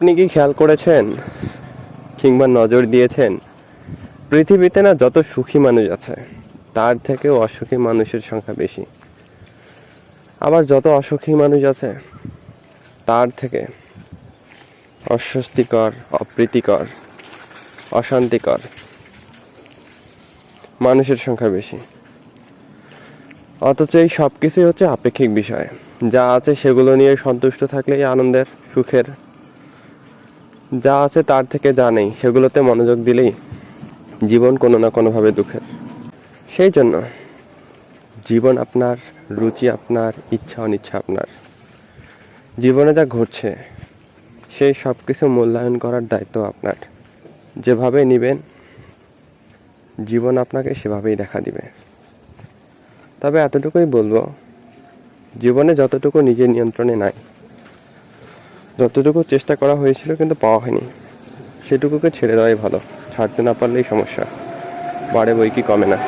আপনি কি খেয়াল করেছেন কিংবা নজর দিয়েছেন? পৃথিবীতে না যত সুখী মানুষ আছে, তার থেকেও অসুখী মানুষের সংখ্যা বেশি। আবার যত অসুখী মানুষ আছে, তার থেকে অস্বস্তিকর, অপ্রীতিকর, অশান্তিকর মানুষের সংখ্যা বেশি। অথচ এই সব কিছুই হচ্ছে আপেক্ষিক বিষয়। যা আছে সেগুলো নিয়ে সন্তুষ্ট থাকলেই আনন্দের, সুখের যা আছে তার থেকে যা নেই, সেগুলোতে মনোযোগ দিলেই জীবন কোনো না কোনোভাবে দুঃখের। সেই জন্য জীবন আপনার, রুচি আপনার, ইচ্ছা অনিচ্ছা আপনার। জীবনে যা ঘটছে, সেই সব কিছু মূল্যায়ন করার দায়িত্ব আপনার। যেভাবে নেবেন, জীবন আপনাকে সেভাবেই দেখা দিবে। তবে এতটুকুই বলব, জীবনে যতটুকু নিজের নিয়ন্ত্রণে নাই যতটুকু চেষ্টা করা হয়েছিল কিন্তু পাওয়া হয়নি। সেটুকুকে ছেড়ে দেওয়াই ভালো। ছাড়তে না পারলেই সমস্যা। বাড়ে বই কি কমে না।